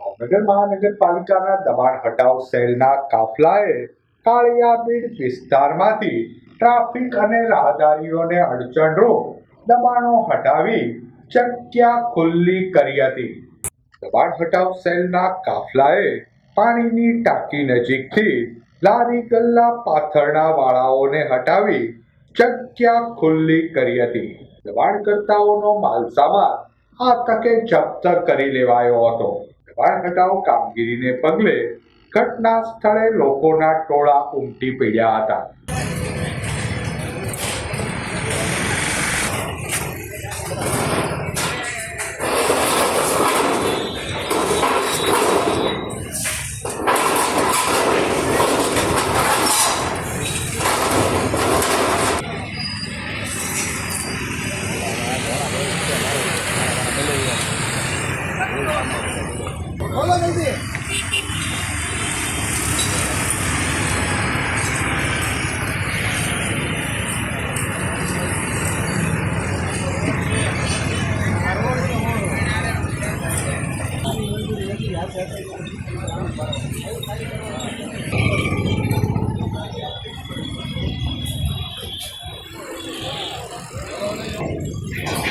ભાવનગર મહાનગરપાલિકાના દબાણ હટાવ સેલના કાફલાએ કાળિયાબીડ વિસ્તારમાંથી ટ્રાફિક અને રાહદારીઓને અડચણરૂપ દબાણો હટાવી ચક્યા ખુલ્લી કરી હતી. દબાણ હટાવ સેલના કાફલાએ પાણીની ટાંકી નજીકથી લારી ગલ્લા પાથરના વાળાઓને હટાવી ચક્યા ખુલ્લી કરી હતી. દબાણકર્તાઓનો માલસામાન આ તકે જપ્ત કરી લેવાયો હતો. દબાણ હટાવ કામગીરીને પગલે ઘટના સ્થળે લોકોના ટોળા ઉમટી પડ્યા હતા. বলো দিদি Yeah.